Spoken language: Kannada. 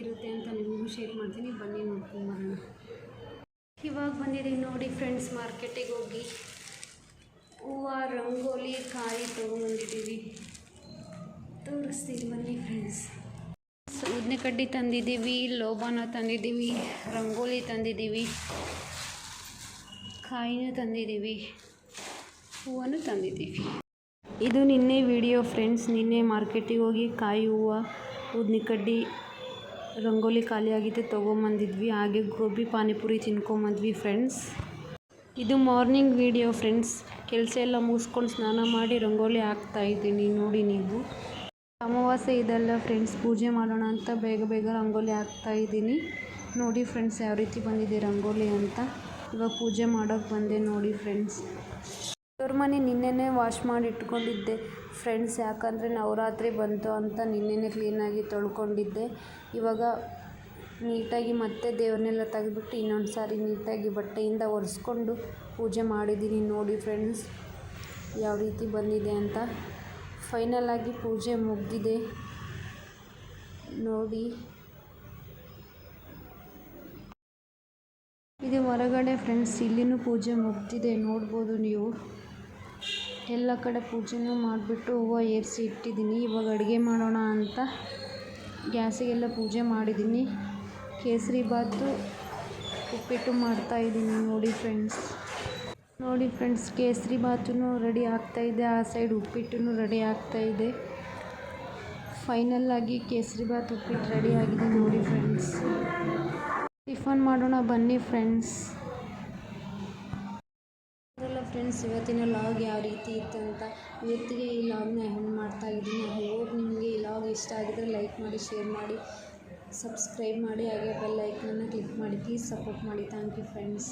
ಇರುತ್ತೆ ಅಂತ ನಿಮಗೂ ಶೇರ್ ಮಾಡ್ತೀನಿ. ಬನ್ನಿ ನೋಡ್ಕೊಂಡು ಬರೋಣ. ಇವಾಗ ಬಂದಿದ್ದೀನಿ ನೋಡಿ ಫ್ರೆಂಡ್ಸ್ ಮಾರ್ಕೆಟಿಗೆ ಹೋಗಿ. ಹೂವು, ರಂಗೋಲಿ, ಕಾಯಿ ತೊಗೊಂಡಿದ್ದೀವಿ ತೋರಿಸ್ತೀವಿ ಬನ್ನಿ ಫ್ರೆಂಡ್ಸ್ ಉದ್ನೆ ಕಡ್ಡಿ ತಂದಿದ್ದೀವಿ, ಲೋಬಾನ ತಂದಿದ್ದೀವಿ, ರಂಗೋಲಿ ತಂದಿದ್ದೀವಿ, ಕಾಯಿನೂ ತಂದಿದ್ದೀವಿ ಹೂವನ್ನು ತಂದಿದ್ದೀವಿ. ಇದು ನಿನ್ನೆ ವಿಡಿಯೋ ಫ್ರೆಂಡ್ಸ್ ನಿನ್ನೆ ಮಾರ್ಕೆಟಿಗೆ ಹೋಗಿ ಕಾಯಿ, ಹೂವು ಉದನೆಕಡ್ಡಿ ರಂಗೋಲಿ ಖಾಲಿಯಾಗಿದೆ ತೊಗೊಂಬಂದಿದ್ವಿ. ಹಾಗೆ ಗೋಬಿ, ಪಾನಿಪುರಿ ತಿನ್ಕೊಂಬಂದ್ವಿ ಫ್ರೆಂಡ್ಸ್ ಇದು ಮಾರ್ನಿಂಗ್ ವಿಡಿಯೋ ಫ್ರೆಂಡ್ಸ್ ಕೆಲಸ ಎಲ್ಲ ಮುಗಿಸ್ಕೊಂಡು ಸ್ನಾನ ಮಾಡಿ ರಂಗೋಲಿ ಹಾಕ್ತಾ ಇದ್ದೀನಿ. ನೋಡಿ ನೀವು. ಅಮಾವಾಸ್ಯೆ ಇದೆಲ್ಲ ಫ್ರೆಂಡ್ಸ್ ಪೂಜೆ ಮಾಡೋಣ ಅಂತ ಬೇಗ ಬೇಗ ರಂಗೋಲಿ ಹಾಕ್ತಾ ಇದ್ದೀನಿ. ನೋಡಿ ಫ್ರೆಂಡ್ಸ್ ಯಾವ ರೀತಿ ಬಂದಿದೆ ರಂಗೋಲಿ ಅಂತ. ಇವಾಗ ಪೂಜೆ ಮಾಡೋಕ್ಕೆ ಬಂದೆ ನೋಡಿ ಫ್ರೆಂಡ್ಸ್ ದೇವ್ರ ಮನೆ ನಿನ್ನೆನೇ ವಾಶ್ ಮಾಡಿ ಇಟ್ಕೊಂಡಿದ್ದೆ. ಫ್ರೆಂಡ್ಸ್ ಯಾಕಂದರೆ ನವರಾತ್ರಿ ಬಂತು ಅಂತ ನಿನ್ನೆನೇ ಕ್ಲೀನಾಗಿ ತೊಳ್ಕೊಂಡಿದ್ದೆ. ಇವಾಗ ನೀಟಾಗಿ ಮತ್ತೆ ದೇವ್ರನ್ನೆಲ್ಲ ತೆಗೆದ್ಬಿಟ್ಟು ಇನ್ನೊಂದು ಸಾರಿ ನೀಟಾಗಿ ಬಟ್ಟೆಯಿಂದ ಒರೆಸ್ಕೊಂಡು ಪೂಜೆ ಮಾಡಿದ್ದೀನಿ ನೋಡಿ ಫ್ರೆಂಡ್ಸ್ ಯಾವ ರೀತಿ ಬಂದಿದೆ ಅಂತ. ಫೈನಲ್ ಪೂಜೆ ಮುಗಿದಿದೆ. ನೋಡಿ. ಇದು ಹೊರಗಡೆ ಫ್ರೆಂಡ್ಸ್ ಇಲ್ಲಿನೂ ಪೂಜೆ ಮುಗ್ದಿದೆ, ನೋಡ್ಬೋದು ನೀವು. ಎಲ್ಲ ಕಡೆ ಪೂಜೆನೂ ಮಾಡಿಬಿಟ್ಟು, ಹೂವು ಏರಿಸಿ ಇಟ್ಟಿದ್ದೀನಿ. ಇವಾಗ ಅಡುಗೆ ಮಾಡೋಣ ಅಂತ ಗ್ಯಾಸಿಗೆಲ್ಲ ಪೂಜೆ ಮಾಡಿದ್ದೀನಿ. ಕೇಸರಿ ಬಾತು ಉಪ್ಪಿಟ್ಟು ಮಾಡ್ತಾಯಿದ್ದೀನಿ ನೋಡಿ ಫ್ರೆಂಡ್ಸ್ ನೋಡಿ ಫ್ರೆಂಡ್ಸ್ ಕೇಸರಿ ಬಾತೂ ರೆಡಿ ಆಗ್ತಾಯಿದೆ ಆ ಸೈಡ್ ಉಪ್ಪಿಟ್ಟು ರೆಡಿ ಆಗ್ತಾಯಿದೆ ಫೈನಲ್ ಆಗಿ ಕೇಸರಿ ಬಾತ್ ಉಪ್ಪಿಟ್ಟು ರೆಡಿ ಆಗಿದೆ ನೋಡಿ ಫ್ರೆಂಡ್ಸ್ ಟಿಫನ್ ಮಾಡೋಣ ಬನ್ನಿ ಫ್ರೆಂಡ್ಸ್ ಫ್ರೆಂಡ್ಸ್ ಇವತ್ತಿನ ಲಾಗ್ ಯಾವ ರೀತಿ ಇತ್ತು ಅಂತ ಇವತ್ತಿಗೆ ಈ ಲಾಗ್ನ ಎಂಡ್ ಮಾಡ್ತಾ ಇದ್ದೀನಿ. ಹೋಪ್ ನಿಮಗೆ ಈ ಲಾಗ್ ಇಷ್ಟ ಆಗಿದ್ರೆ ಲೈಕ್ ಮಾಡಿ ಶೇರ್ ಮಾಡಿ ಸಬ್ಸ್ಕ್ರೈಬ್ ಮಾಡಿ, ಹಾಗೆ ಬೆಲ್ ಐಕನನ್ನು ಕ್ಲಿಕ್ ಮಾಡಿ. ಪ್ಲೀಸ್ ಸಪೋರ್ಟ್ ಮಾಡಿ. Thank you friends